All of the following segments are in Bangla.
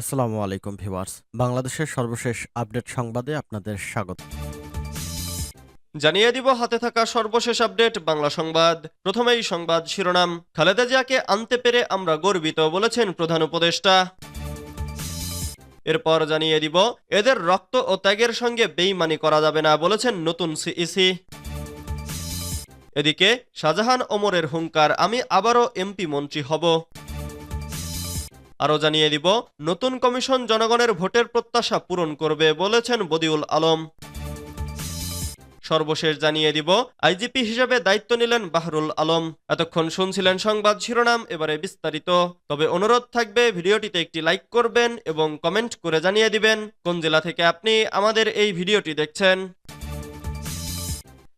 আসসালামু আলাইকুম ভিউয়ার্স। বাংলাদেশের সর্বশেষ আপডেট সংবাদে আপনাদের স্বাগত। জানিয়ে দিব হাতে থাকা সর্বশেষ আপডেট, বাংলা সংবাদ। প্রথমেই সংবাদ শিরোনাম। খালেদা জিয়াকে আনতে পেরে আমরা গর্বিত বলেছেন প্রধান উপদেষ্টা। এরপর জানিয়ে দিব, এদের রক্ত ও ত্যাগের সঙ্গে বেইমানি করা যাবে না বলেছেন নতুন সিইসি। এদিকে, শাহজাহান ওমরের হুঙ্কার, আমি আবারও এমপি মন্ত্রী হব। আরও জানিয়ে দিব, নতুন কমিশন জনগণের ভোটের প্রত্যাশা পূরণ করবে বলেছেন বদিউল আলম। সর্বশেষ জানিয়ে দিব, আইজিপি হিসেবে দায়িত্ব নিলেন বাহরুল আলম। এতক্ষণ শুনছিলেন সংবাদ শিরোনাম, এবারে বিস্তারিত। তবে অনুরোধ থাকবে, ভিডিওটিতে একটি লাইক করবেন এবং কমেন্ট করে জানিয়ে দিবেন, কোন জেলা থেকে আপনি আমাদের এই ভিডিওটি দেখছেন।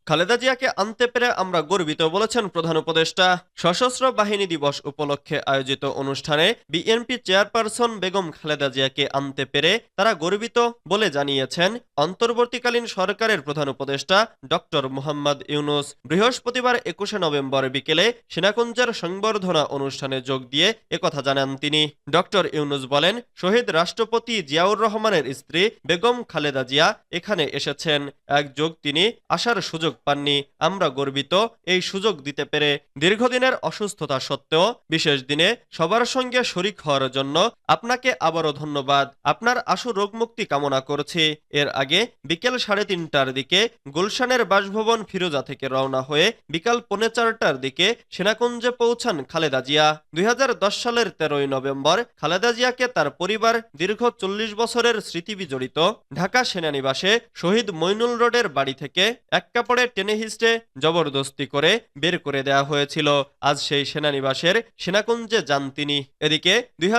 খালেদা জিয়াকে আনতে পেরে আমরা গর্বিত বলেছেন প্রধান উপদেষ্টা। সশস্ত্র বাহিনী দিবস উপলক্ষে আয়োজিত অনুষ্ঠানে বিএনপি চেয়ারপারসন বেগম খালেদা জিয়াকে আনতে পেরে তারা গর্বিত বলে জানিয়েছেন। অন্তর্বর্তীকালীন সরকারের প্রধান উপদেষ্টা ডক্টর মোহাম্মদ ইউনুস বৃহস্পতিবার একুশে নভেম্বর বিকেলে সেনাকুঞ্জের সংবর্ধনা অনুষ্ঠানে যোগ দিয়ে একথা জানান তিনি। ডক্টর ইউনুস বলেন, শহীদ রাষ্ট্রপতি জিয়াউর রহমানের স্ত্রী বেগম খালেদা জিয়া এখানে এসেছেন। এক যোগ তিনি আসার সুযোগ পাননি, আমরা গর্বিত, এই সুযোগ দিতে পেরে। দীর্ঘদিনের অসুস্থতা সত্ত্বেও, বিশেষ দিনে সবার সঙ্গে শরিক হওয়ার জন্য আপনাকে আবারও ধন্যবাদ। আপনার আশু রোগমুক্তি কামনা করছি। এর আগে বিকেল সাড়ে তিনটার দিকে গুলশানের বাসভবন ফিরোজা থেকে রওনা হয়ে বিকাল পৌনে চারটার দিকে সেনাকুঞ্জে পৌঁছান খালেদা জিয়া। দুই হাজার দশ সালের তেরোই নভেম্বর খালেদা জিয়াকে তার পরিবার দীর্ঘ চল্লিশ বছরের স্মৃতি বিজড়িত ঢাকা সেনানিবাসে শহীদ মইনুল রোডের বাড়ি থেকে এক কাপড়ে টেনে হিস্টে জবরদস্তি করে বের করে দেওয়া হয়েছিল। আজ সেই সেনানিবাসের সেনাকুঞ্জে যান তিনি। এদিকে দুই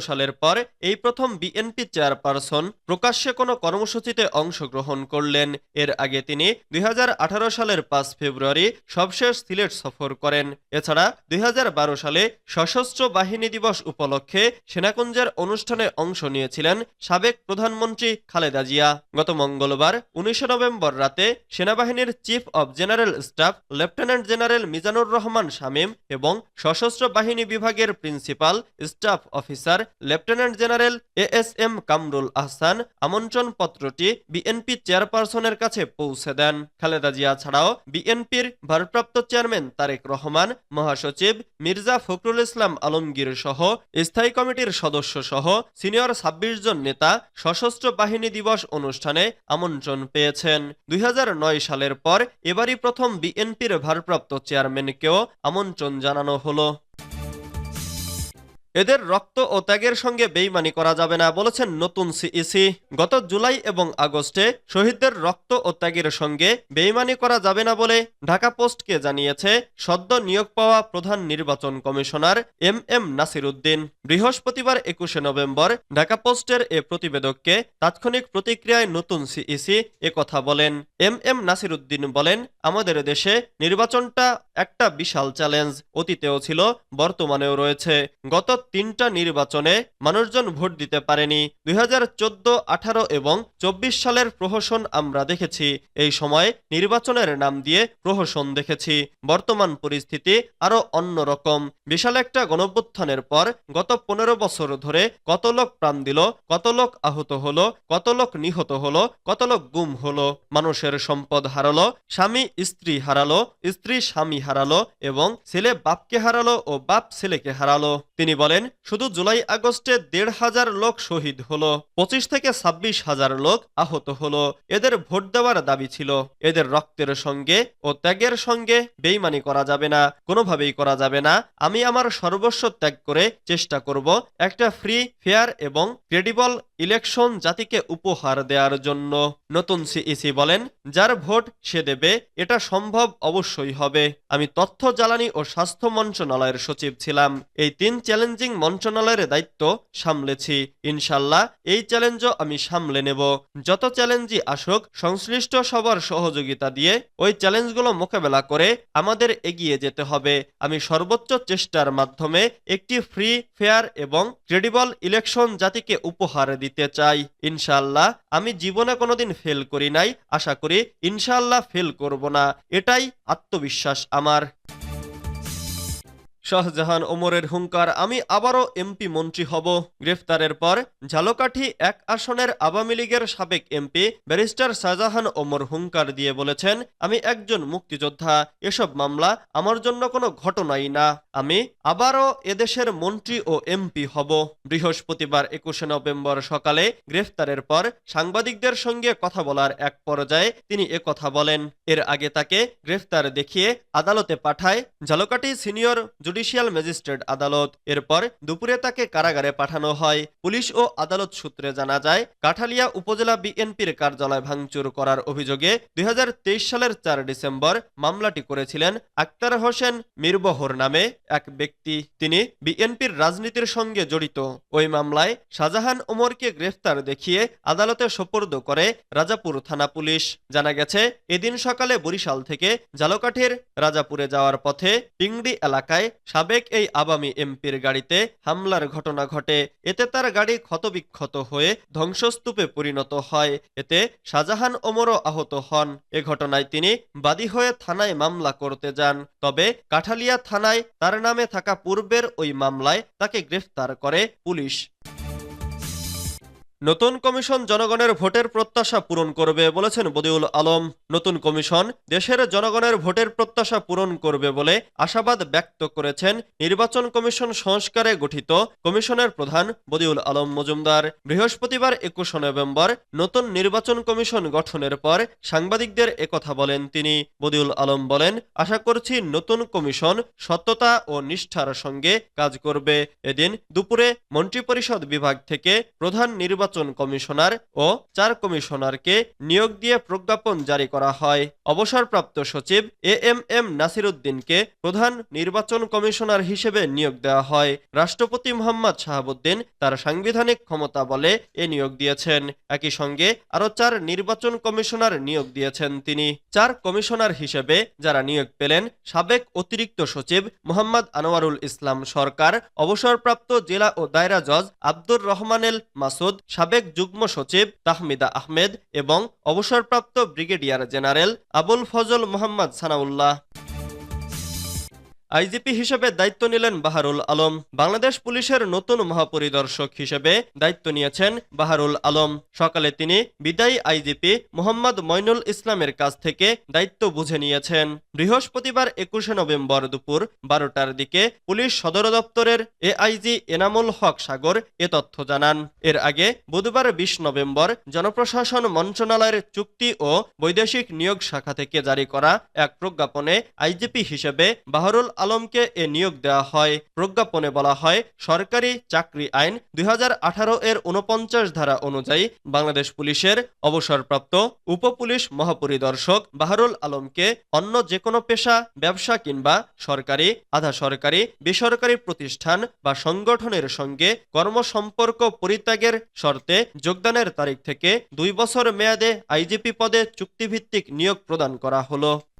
সালের পর এই প্রথম বিএনপি চেয়ারপারসন প্রকাশ্যে কোনো কর্মসূচিতে অংশগ্রহণ করলেন। এর আগে তিনি দুই সালের পাঁচ ফেব্রুয়ারি সবশেষ সিলেট সফর করেন। এছাড়া দুই হাজার বারো সালে সশস্ত্র বাহিনী দিবস উপলক্ষে সেনাকুঞ্জের অনুষ্ঠানে অংশ নিয়েছিলেন সাবেক প্রধানমন্ত্রী খালেদা জিয়া। গত মঙ্গলবার উনিশে নভেম্বর রাতে সেনাবাহিনীর chief of general staff lieutenant general Mizanur Rahman Shamim এবং সশস্ত্র বাহিনী বিভাগের principal staff officer lieutenant general A S M Kamrul Ahsan আমন্ত্রণ পত্রটি বিএনপি চেয়ারপারসনের কাছে পৌঁছে দেন। খালেদা জিয়া ছাড়াও বিএনপির ভারপ্রাপ্ত চেয়ারম্যান তারেক রহমান, মহাসচিব মির্জা ফখরুল ইসলাম আলমগীর সহ স্থায়ী কমিটির সদস্য সহ সিনিয়র ছাব্বিশ জন নেতা সশস্ত্র বাহিনী দিবস অনুষ্ঠানে আমন্ত্রণ পেয়েছেন। দুই হাজার নয় সালের পর এবারই প্রথম বিএনপির ভারপ্রাপ্ত চেয়ারম্যানকেও আমন্ত্রণ জানানো হলো। এদের রক্ত ও ত্যাগের সঙ্গে বেইমানি করা যাবে না, বলেছেন নতুন সিইসি। গত জুলাই এবং আগস্টে শহীদদের রক্ত ও ত্যাগের সঙ্গে বেইমানি করা যাবে না বলে ঢাকা পোস্টকে জানিয়েছে সদ্য নিয়োগ পাওয়া প্রধান নির্বাচন commissioner M M Nasir Uddin বৃহস্পতিবার একুশে নভেম্বর ঢাকা পোস্টের এ প্রতিবেদককে তাৎক্ষণিক প্রতিক্রিয়ায় নতুন সিইসি কথা বলেন। এম এম নাসির উদ্দিন বলেন, আমাদের দেশে নির্বাচনটা একটা বিশাল চ্যালেঞ্জ, অতীতেও ছিল, বর্তমানেও রয়েছে। গত তিনটা নির্বাচনে মানুষজন ভোট দিতে পারেনি। দুই হাজার চোদ্দ, আঠারো এবং চব্বিশ সালের প্রহসন আমরা দেখেছি। এই সময় নির্বাচনের নাম দিয়ে প্রহসন দেখেছি। বর্তমান পরিস্থিতি আরও অন্যরকম বিশাল একটা গণভ্যুত্থানের পর গত পনেরো বছর ধরে কত লোক প্রাণ দিল কত লোক আহত হলো কত লোক নিহত হলো কত লোক গুম হলো। মানুষের সম্পদ হারালো, স্বামী, স্ত্রী হারালো, স্ত্রী, স্বামী হারালো এবং ছেলে বাপকে হারালো ও বাপ ছেলেকে হারালো। তিনি বলেন, শুধু জুলাই আগস্টে দেড় হাজার লোক শহীদ হলো, পঁচিশ থেকে ছাব্বিশ হাজার লোক আহত হলো। এদের ভোট দেওয়ার দাবি ছিল। এদের রক্তের সঙ্গে ও ত্যাগের সঙ্গে বেইমানি করা যাবে না, কোনোভাবেই করা যাবে না। আমি আমার সর্বস্ব ত্যাগ করে চেষ্টা করব একটা ফ্রি, ফেয়ার এবং ক্রেডিবল ইলেকশন জাতিকে উপহার দেওয়ার জন্য। নতুন সিইসি বলেন, যার ভোট সে দেবে, এটা সম্ভব অবশ্যই হবে। আমি তথ্য, জ্বালানি ও স্বাস্থ্য মন্ত্রণালয়ের সচিব ছিলাম। এই তিন চ্যালেঞ্জিং মন্ত্রণালয়ের দায়িত্ব সামলেছি। ইনশাল্লাহ এই চ্যালেঞ্জও আমি সামলে নেব। যত চ্যালেঞ্জই আসুক, সংশ্লিষ্ট সবার সহযোগিতা দিয়ে ওই চ্যালেঞ্জগুলো মোকাবেলা করে আমাদের এগিয়ে যেতে হবে। আমি সর্বোচ্চ চেষ্টার মাধ্যমে একটি ফ্রি ফেয়ার এবং ক্রেডিবল ইলেকশন জাতিকে উপহার দিতে চাই। ইনশাল্লাহ আমি জীবনে কোনোদিন ফেল করি নাই। আশা করি ইনশাল্লাহ ফেল করব না। এটাই আত্মবিশ্বাস আমার। শাহজাহান ওমরের হুঙ্কার, আমি আবারও এমপি মন্ত্রী হব। গ্রেফতারের পর ঝালকাঠি এক আসনের আওয়ামী লীগের সাবেক এমপি ব্যারিস্টার শাহজাহান ওমর হুঙ্কার দিয়ে বলেছেন, আমি একজন মুক্তিযোদ্ধা, এসব মামলা আমার জন্য কোনো ঘটনাই না। আমি আবারও এদেশের মন্ত্রী ও এমপি হব। বৃহস্পতিবার একুশে নভেম্বর সকালে গ্রেফতারের পর সাংবাদিকদের সঙ্গে কথা বলার এক পর্যায়ে তিনি কথা বলেন। এর আগে তাকে গ্রেফতার দেখিয়ে আদালতে পাঠায় ঝালকাঠি সিনিয়র জুডিশিয়াল ম্যাজিস্ট্রেট আদালত। এরপর দুপুরে তাকে কারাগারে পাঠানো হয়। পুলিশ ও আদালত সূত্রে জানা যায়, কাঠালিয়া উপজেলা বিএনপির কার্যালয় ভাঙচুর করার অভিযোগে দুই সালের চার ডিসেম্বর মামলাটি করেছিলেন আক্তার হোসেন মিরবহর নামে এক ব্যক্তি। তিনি বিএনপির রাজনীতির সঙ্গে জড়িত। ওই মামলায় শাহজাহান ওমরকে গ্রেফতার দেখিয়ে আদালতে সোপর্দ করে রাজাপুর থানা পুলিশ। জানা গেছে, এদিন সকালে বরিশাল থেকে জালকাঠির রাজাপুরে যাওয়ার পথে পিংড়ি এলাকায় সাবেক এই আবামী এমপির গাড়িতে হামলার ঘটনা ঘটে। এতে তার গাড়ি ক্ষতবিক্ষত হয়ে ধ্বংসস্তূপে পরিণত হয়। এতে শাহজাহান ওমরও আহত হন। এ ঘটনায় তিনি বাদী হয়ে থানায় মামলা করতে যান। তবে কাঠালিয়া থানায় তার নামে থাকা পূর্বের ওই মামলায় তাকে গ্রেফতার করে পুলিশ। নতুন কমিশন জনগণের ভোটের প্রত্যাশা পূরণ করবে বলেছেন বদিউল আলম। নতুন কমিশন দেশের জনগণের ভোটের প্রত্যাশা পূরণ করবে বলে আশাবাদ ব্যক্ত করেছেন নির্বাচন কমিশন সংস্কারে গঠিত কমিশনের প্রধান বদিউল আলম মজুমদার। বৃহস্পতিবার একুশে নভেম্বর নতুন নির্বাচন কমিশন গঠনের পর সাংবাদিকদের একথা বলেন তিনি। বদিউল আলম বলেন, আশা করছি নতুন কমিশন সত্যতা ও নিষ্ঠার সঙ্গে কাজ করবে। এদিন দুপুরে মন্ত্রিপরিষদ বিভাগ থেকে প্রধান নির্বাচন কমিশনার ও চার কমিশনারকে নিয়োগ দিয়ে প্রজ্ঞাপন জারি করা হয়। অবসরপ্রাপ্ত সচিব এ এম এম নাসিরুদ্দিনকে প্রধান নির্বাচন কমিশনার হিসেবে নিয়োগ দেওয়া হয়। রাষ্ট্রপতি মোহাম্মদ শাহাবুদ্দিন তার সাংবিধানিক ক্ষমতা বলে এ নিয়োগ দিয়েছেন। একই সঙ্গে আরও চার নির্বাচন কমিশনার নিয়োগ দিয়েছেন তিনি। চার কমিশনার হিসেবে যারা নিয়োগ পেলেন, সাবেক অতিরিক্ত সচিব মোহাম্মদ আনোয়ারুল ইসলাম সরকার, অবসরপ্রাপ্ত জেলা ও দায়রা জজ আব্দুর রহমানেল মাসুদ সাবেক যুগ্ম সচিব তাহমিদা আহমেদ এবং অবসরপ্রাপ্ত brigadier general Abul Fazal Mohammad Sanaullah. IGP হিসেবে দায়িত্ব নিলেন বাহারুল আলম। বাংলাদেশ পুলিশের নতুন মহাপরিদর্শক হিসেবে দায়িত্ব নিয়েছেন বাহারুল আলম। সকালে তিনি বিদায়ী আইজিপি মোহাম্মদ মইনুল ইসলামের কাছ থেকে দায়িত্ব বুঝে নিয়েছেন। বৃহস্পতিবার একুশে নভেম্বর দুপুর বারোটার দিকে পুলিশ সদর দপ্তরের এআইজি এনামুল হক সাগর এ তথ্য জানান। এর আগে বুধবার বিশ নভেম্বর জনপ্রশাসন মন্ত্রণালয়ের চুক্তি ও বৈদেশিক নিয়োগ শাখা থেকে জারি করা এক প্রজ্ঞাপনে আইজিপি হিসেবে বাহরুল আলমকে এ নিয়োগ দেওয়া হয়। প্রজ্ঞাপনে বলা হয়, সরকারি চাকরি আইন দুই হাজার আঠারো এর উনপঞ্চাশ ধারা অনুযায়ী বাংলাদেশ পুলিশের অবসরপ্রাপ্ত উপপুলিশ মহাপরিদর্শক বাহারুল আলমকে অন্য যে কোনো পেশা, ব্যবসা কিংবা সরকারি, আধা সরকারি, বেসরকারি প্রতিষ্ঠান বা সংগঠনের সঙ্গে কর্মসম্পর্ক পরিত্যাগের শর্তে যোগদানের তারিখ থেকে দুই বছর মেয়াদে আইজিপি পদে চুক্তিভিত্তিক নিয়োগ প্রদান করা হলো।